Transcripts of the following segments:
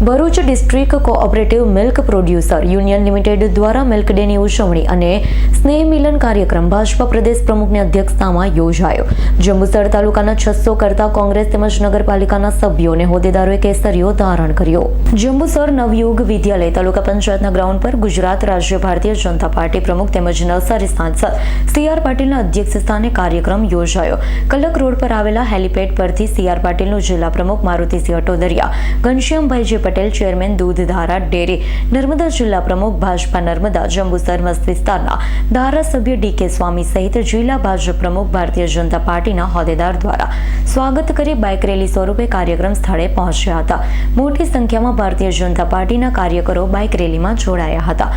Bharuch district cooperative milk producer union limited દ્વારા milk ડેની ઉજવણી અને સ્નેહ મિલન કાર્યક્રમ ભાજપા પ્રદેશ પ્રમુખની અધ્યક્ષતામાં યોજાયો. જંબુસર તાલુકાના છસો કરતા કોંગ્રેસ તેમજ નગરપાલિકાના સભ્યો અને હોદ્દેદારોએ કેસરીઓ ધારણ કર્યો. જંબુસર નવયુગ વિદ્યાલય તાલુકા પંચાયતના ગ્રાઉન્ડ પર ગુજરાત રાજ્ય ભારતીય જનતા પાર્ટી પ્રમુખ તેમજ નવસારી સાંસદ સી આર પાટીલના અધ્યક્ષ સ્થાને કાર્યક્રમ યોજાયો. કલક રોડ પર આવેલા હેલીપેડ પરથી સી આર પાટીલનું જિલ્લા પ્રમુખ Marutisinh Atodariya, Ghanshyambhai J Patel, chairman Dudhdhara dairy, Narmada જિલ્લા પ્રમુખ ભાજપા નર્મદા જંબુસર મસ્ત વિસ્તારના ધારાસભ્ય ડી કે સ્વામી સહિત જિલ્લા ભાજપ પ્રમુખ ભારતીય જનતા પાર્ટીના હોદ્દેદાર દ્વારા સ્વાગત કરી બાઇક રેલી સ્વરૂપે કાર્યક્રમ સ્થળે પહોંચ્યા હતા. મોટી સંખ્યામાં ભારતીય જનતા પાર્ટીના કાર્યકરો બાઇક રેલીમાં જોડાયા હતા.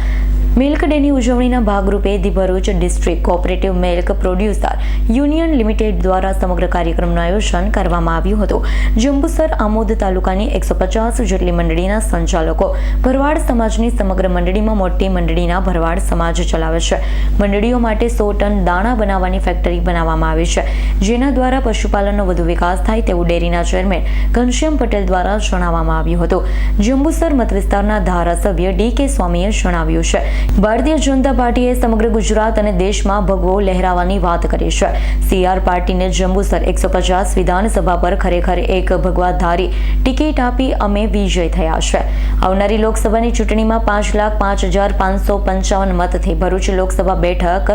મિલ્ક ડેની ઉજવણીના ભાગરૂપે the Bharuch district cooperative milk producer union limited દ્વારા સમગ્ર કાર્યક્રમનું આયોજન કરવામાં આવ્યું હતું. જંબુસર આમોદ તાલુકાની એકસો પચાસ જેટલી મંડળીના સંચાલકો ભરવાડ સમાજની સમગ્ર મંડળીમાં મોટી મંડળીના ભરવાડ સમાજ ચલાવે છે. મંડળીઓ માટે સો ટન દાણા બનાવવાની ફેક્ટરી બનાવવામાં આવી છે. જેના દ્વારા પશુપાલનનો વધુ વિકાસ થાય તેવું ડેરીના ચેરમેન ઘનશ્યામ પટેલ દ્વારા જણાવવામાં આવ્યું હતું. જંબુસર મત વિસ્તારના ધારાસભ્ય ડી કે સ્વામીએ જણાવ્યું છે ભારતીય જનતા પાર્ટીએ સમગ્ર ગુજરાત અને દેશમાં ભગવો લહેરાવાની વાત કરી છે. સીઆર પાર્ટીને જંબુસર એકસો પચાસ વિધાનસભા પર ખરેખર એક ભગવાધારી ટિકિટ આપી અમે વિજય થયા છે. આવનારી લોકસભાની ચૂંટણીમાં પાંચ લાખ પાંચ હજાર પાંચસો પંચાવન મતથી ભરૂચ લોકસભા બેઠક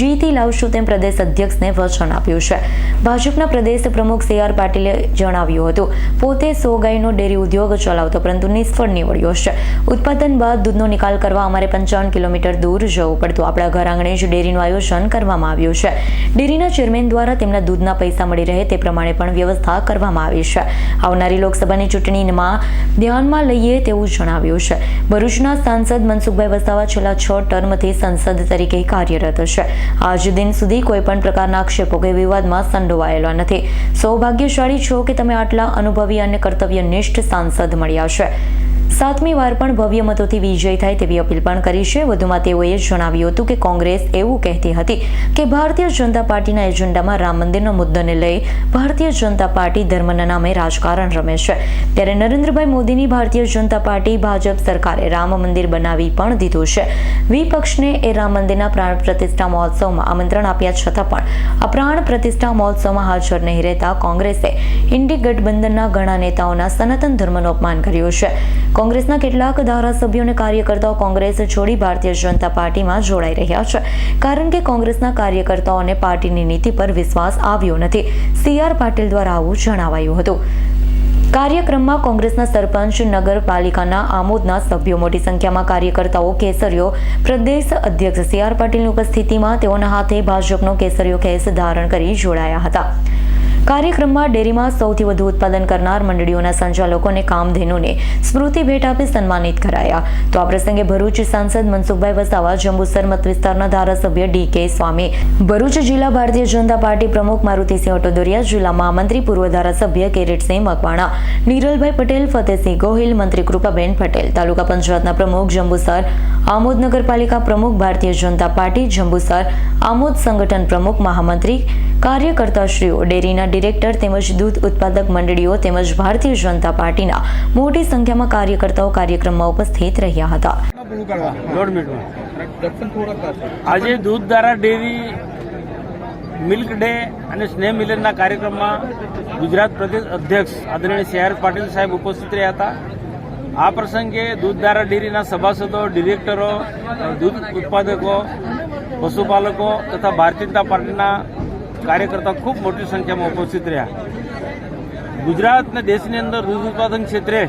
જીતી લાવશું તેમ પ્રદેશ અધ્યક્ષને વચન આપ્યું છે. ભાજપના પ્રદેશ પ્રમુખ સીઆર પાટીલે જણાવ્યું હતું, પોતે સો ગાયનો ડેરી ઉદ્યોગ ચલાવતો, પરંતુ નિષ્ફળ નીવડ્યો છે. ઉત્પાદન બાદ દૂધનો નિકાલ કરવા અમારે પંચાવન કિલોમીટર દૂર જવું પડતું. આપણા ઘર આંગણે જ ડેરીનું આયોજન કરવામાં આવ્યું છે. ડેરીના ચેરમેન દ્વારા તેમના દૂધના પૈસા મળી રહે તે પ્રમાણે પણ વ્યવસ્થા કરવામાં આવી છે. આવનારી લોકસભાની ચૂંટણીમાં ધ્યાનમાં લઈએ તેવું જણાવ્યું છે. ભરૂચના સાંસદ મનસુખભાઈ વસાવા છેલ્લા છ ટર્મથી સંસદ તરીકે કાર્યરત છે. આજ દિન સુધી કોઈ પણ પ્રકારના આક્ષેપો કે વિવાદમાં સંડોવાયેલા નથી. સૌભાગ્યશાળી છો કે તમે આટલા અનુભવી અને કર્તવ્યનિષ્ઠ સાંસદ મળ્યા છે. સાતમી વાર પણ ભવ્ય મતોથી વિજય થાય તેવી અપીલ પણ કરી છે. વધુમાં તેઓએ જણાવ્યું હતું કે કોંગ્રેસ એવું કહેતી હતી કે ભારતીય જનતા પાર્ટીના એજન્ડામાં રામ મંદિરનો મુદ્દાને લઈ ભારતીય જનતા પાર્ટી ધર્મના નામે રાજકારણ રમે છે. ત્યારે નરેન્દ્રભાઈ મોદીની ભારતીય જનતા પાર્ટી ભાજપ સરકારે રામ મંદિર બનાવી પણ દીધું છે. વિપક્ષને એ રામ મંદિરના પ્રાણ પ્રતિષ્ઠા મહોત્સવમાં આમંત્રણ આપ્યા છતાં પણ આ પ્રાણ પ્રતિષ્ઠા મહોત્સવમાં હાજર નહીં રહેતા કોંગ્રેસે ઇન્ડી ગઠબંધનના ઘણા નેતાઓના સનાતન ધર્મનું અપમાન કર્યું છે. કોંગ્રેસના કેટલાક ધારાસભ્યો અને કાર્યકર્તાઓ કોંગ્રેસ છોડી ભારતીય જનતા પાર્ટીમાં જોડાઈ રહ્યા છે. કારણ કે કોંગ્રેસના કાર્યકર્તાઓને પાર્ટીની નીતિ પર વિશ્વાસ આવ્યો નથી. સી આર પાટીલ દ્વારા આવું જણાવાયું હતું. કાર્યક્રમમાં કોંગ્રેસના સરપંચ, નગરપાલિકાના આમોદના સભ્યો, મોટી સંખ્યામાં કાર્યકર્તાઓ, કેસરીઓ, પ્રદેશ અધ્યક્ષ સી આર પાટીલની ઉપસ્થિતિમાં તેઓના હાથે ભાજપનો કેસરીઓ કેસ ધારણ કરી જોડાયા હતા. કાર્યક્રમમાં ડેરીમાં સૌથી વધુ ઉત્પાદન કરનાર મંડળીઓના સંચાલકોને કામધેનુને સ્મૃતિ ભેટ આપી સન્માનિત કરાયા. તો આ પ્રસંગે ભરૂચ સાંસદ મનસુખભાઈ વસાવા, જંબુસર મત વિસ્તારના ધારાસભ્ય ડી કે સ્વામી, ભરૂચ જિલ્લા ભારતીય જનતા પાર્ટી પ્રમુખ મારુતિસિંહ ઓટોદોરિયા જિલ્લા મહામંત્રી પૂર્વ ધારાસભ્ય કિરીટસિંહ મકવાણા, નીરલભાઈ પટેલ, ફતેહસિંહ ગોહિલ, મંત્રી કૃપાબેન પટેલ, તાલુકા પંચાયતના પ્રમુખ જંબુસર, આમોદ નગરપાલિકા પ્રમુખ ભારતીય જનતા પાર્ટી, જંબુસર, આમોદ સંગઠન પ્રમુખ મહામંત્રી, કાર્યકર્તાશ્રીઓ, ડેરીના ડિરેક્ટર તેમજ દૂધ ઉત્પાદક મંડળીઓ તેમજ ભારતીય જનતા પાર્ટીના મોટી સંખ્યામાં કાર્યકર્તાઓ કાર્યક્રમમાં ઉપસ્થિત રહ્યા હતા. આજે દૂધ દૂધધારા ડેરી, મિલ્ક ડે અને સ્નેહ મિલનના કાર્યક્રમમાં ગુજરાત પ્રદેશ અધ્યક્ષ આદરણીય સી પાટીલ સાહેબ ઉપસ્થિત રહ્યા હતા. આ પ્રસંગે દૂધધારા ડેરીના સભાસદો, ડિરેક્ટરો, દૂધ ઉત્પાદકો, પશુપાલકો તથા ભારતીય જનતા પાર્ટીના કાર્યકર્તા ખૂબ મોટી સંખ્યામાં ઉપસ્થિત રહ્યા. ગુજરાત અને દેશની અંદર દૂધ ઉત્પાદન ક્ષેત્રે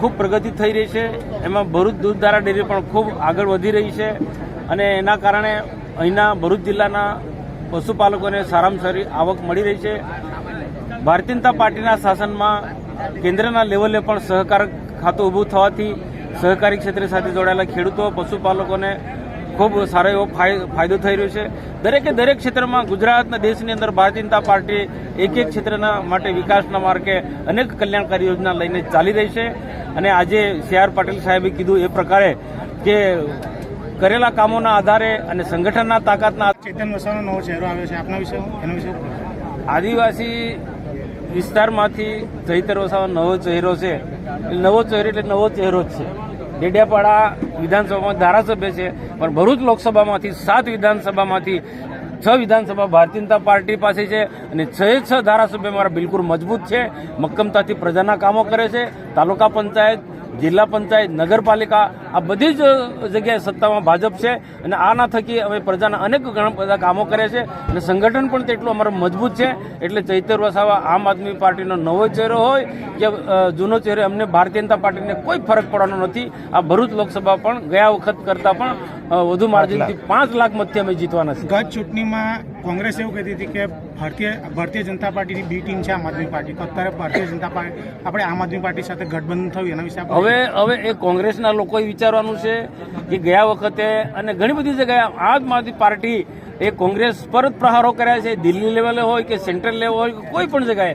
ખૂબ પ્રગતિ થઈ રહી છે. એમાં ભરૂચ દૂધધારા ડેરી પણ ખૂબ આગળ વધી રહી છે અને એના કારણે અહીંના ભરૂચ જિલ્લાના પશુપાલકોને સારામાં સારી આવક મળી રહી છે. ભારતીય જનતા પાર્ટીના શાસનમાં કેન્દ્રના લેવલે પણ સહકાર ખાતું ઊભું થવાથી સહકારી ક્ષેત્ર સાથે જોડાયેલા ખેડૂતો, પશુપાલકોને ખૂબ સારો એવો ફાય- ફાયદો થઈ રહ્યો છે. દરેકે દરેક ક્ષેત્રમાં ગુજરાતના દેશની અંદર ભારતીય જનતા પાર્ટી એક એક ક્ષેત્રના માટે વિકાસના માર્ગે અનેક કલ્યાણકારી યોજના લઈને ચાલી રહી છે. અને આજે સી આર પાટીલ સાહેબે કીધું એ પ્રકારે કે કરેલા કામોના આધારે અને સંગઠનના તાકાતના ચેતન વસાવાનો નવો ચહેરો આવ્યો છે. આપના વિશે એના વિશે આદિવાસી વિસ્તારમાંથી ચૈતર વસાવા નવો ચહેરો છે. એટલે નવો ચહેરો એટલે નવો ચહેરો જ છે. ડેડિયાપાડા વિધાનસભામાં ધારાસભ્ય છે, પણ ભરૂચ લોકસભામાંથી સાત વિધાનસભામાંથી છ વિધાનસભા ભારતીય જનતા પાર્ટી પાસે છે અને છ છ ધારાસભ્ય મારા બિલકુલ મજબૂત છે. મક્કમતાથી પ્રજાના કામો કરે છે. તાલુકા પંચાયત જિલ્લા પંચાયત નગરપાલિકા આ બધી જ જગ્યાએ સત્તામાં ભાજપ છે અને આના થકી અમે પ્રજાના અનેક ઘણા બધા કામો કરે છે અને સંગઠન પણ તેટલું અમારું મજબૂત છે. એટલે ચૈતર વસાવા આમ આદમી પાર્ટીનો નવો ચહેરો હોય કે જૂનો ચહેરો અમને ભારતીય જનતા પાર્ટીને કોઈ ફરક પડવાનો નથી. આ ભરૂચ લોકસભા પણ ગયા વખત કરતાં પણ વધુ માર્જિનથી પાંચ લાખ. મતથી અમે જીતવાના છે ગત ચૂંટણીમાં કોંગ્રેસ એવું કહેતી હતી કે ભારતીય ભારતીય જનતા પાર્ટીની બી ટીમ છે આમ આદમી પાર્ટી. તો અત્યારે ભારતીય જનતા પાર્ટી, આપણે આમ આદમી પાર્ટી સાથે ગઠબંધન થયું, એના વિશે હવે હવે એ કોંગ્રેસના લોકોએ વિચારવાનું છે કે ગયા વખતે અને ઘણી બધી જગ્યાએ આમ આદમી પાર્ટી એ કોંગ્રેસ પર જ પ્રહારો કર્યા છે, દિલ્હી લેવલે હોય કે સેન્ટ્રલ લેવલ હોય કે કોઈ પણ જગ્યાએ.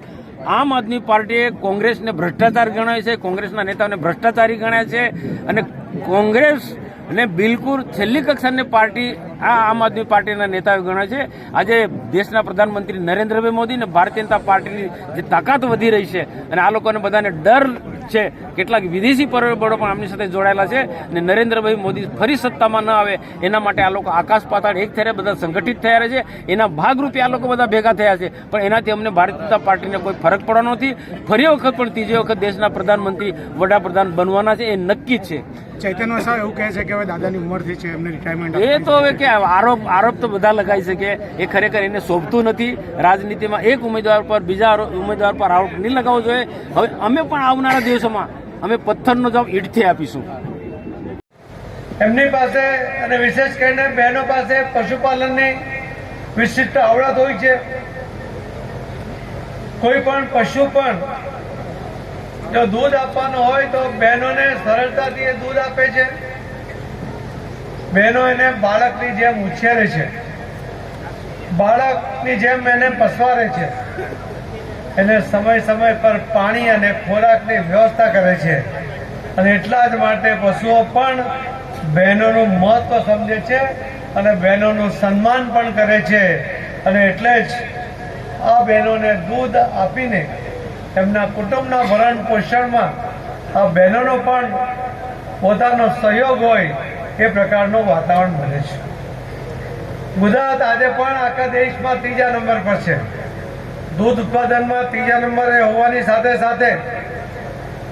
આમ આદમી પાર્ટીએ કોંગ્રેસને ભ્રષ્ટાચાર ગણાય છે, કોંગ્રેસના નેતાઓને ભ્રષ્ટાચારી ગણ્યા છે અને કોંગ્રેસ ને બિલકુલ છેલ્લી કક્ષાની પાર્ટી આ આમ આદમી પાર્ટીના નેતાઓ ગણાય છે. આજે દેશના પ્રધાનમંત્રી નરેન્દ્રભાઈ મોદી અને ભારતીય જનતા પાર્ટીની જે તાકાત વધી રહી છે અને આ લોકોને બધાને ડર છે. કેટલાક વિદેશી પરિબળો પણ આમની સાથે જોડાયેલા છે અને નરેન્દ્રભાઈ મોદી ફરી સત્તામાં ન આવે એના માટે આ લોકો આકાશ પાતાળ એક થયા બધા સંગઠિત થયા છે. એના ભાગરૂપે આ લોકો બધા ભેગા થયા છે. પણ એનાથી અમને ભારતીય જનતા પાર્ટીને કોઈ ફરક પડવાનો નથી. ફરી વખત પણ ત્રીજી વખત દેશના પ્રધાનમંત્રી વડાપ્રધાન બનવાના છે એ નક્કી છે. ચૈતન્ય એવું કહે છે કે હવે દાદાની ઉંમર છે એમને રિટાયરમેન્ટ એ તો હવે કે આરોપ આરોપ તો બધા લગાવી શકે. એ ખરેખર એને શોભતું નથી. રાજનીતિમાં એક ઉમેદવાર પર બીજા ઉમેદવાર પર આરોપ નહીં લગાવવો જોઈએ. હવે અમે પણ આવનારા દિવસોમાં અમે પથ્થરનો જવાબ ઈટથી આપીશું. એમની પાસે અને વિશેષ કરીને બહેનો પાસે પશુપાલનની વિશિષ્ટ આવડત હોય છે. કોઈ પણ પશુ પણ જો દૂધ આપવાનું હોય તો બહેનોને સરળતાથી એ દૂધ આપે છે. બહેનો એને બાળકની જેમ ઉછેરે છે. બાળકની જેમ એને પસવારે છે. એને સમય સમય પર પાણી અને ખોરાકની વ્યવસ્થા કરે છે. અને એટલા જ માટે પશુઓ પણ બહેનોનું મહત્વ સમજે છે અને બહેનોનું સન્માન પણ કરે છે. અને એટલે જ આ બહેનોને દૂધ આપીને એમના કુટુંબના ભરણ પોષણમાં આ બહેનોનો પણ પોતાનો સહયોગ હોય એ પ્રકારનું વાતાવરણ બને છે. ગુજરાત આજે પણ આખા દેશમાં ત્રીજા નંબર પર છે. દૂધ ઉત્પાદનમાં ત્રીજા નંબરે હોવાની સાથે સાથે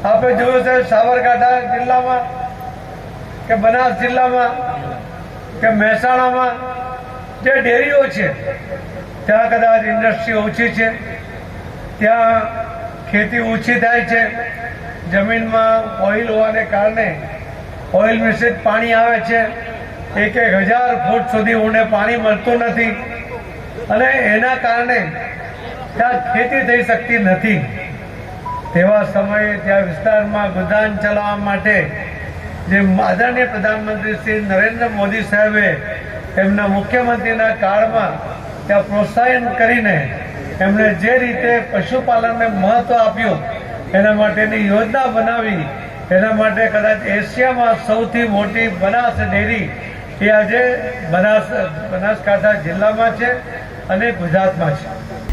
આપણે જોયું છે સાબરકાંઠા જિલ્લામાં કે બનાસ જિલ્લામાં કે મહેસાણામાં જે ડેરીઓ છે, ત્યાં કદાચ ઇન્ડસ્ટ્રી ઓછી છે, ત્યાં ખેતી ઓછી થાય છે, જમીનમાં ઓઇલ હોવાને કારણે ઓઇલ મિશ્રિત પાણી આવે છે, એક એક હજાર ફૂટ સુધી ઊંડે પાણી મળતું નથી. અને એના કારણે ત્યાં ખેતી થઈ શકતી નથી. તેવા સમયે ત્યાં વિસ્તારમાં ગોદાન ચલાવવા માટે જે આદરણીય પ્રધાનમંત્રી શ્રી નરેન્દ્ર મોદી સાહેબે એમના મુખ્યમંત્રીના કાળમાં ત્યાં પ્રોત્સાહન કરીને એમણે જે રીતે પશુપાલનને મહત્વ આપ્યું, એના માટેની યોજના બનાવી, એના માટે કદાચ એશિયામાં સૌથી મોટી બનાસ ડેરી એ આજે બનાસ, બનાસકાંઠા જિલ્લામાં છે અને ગુજરાતમાં છે.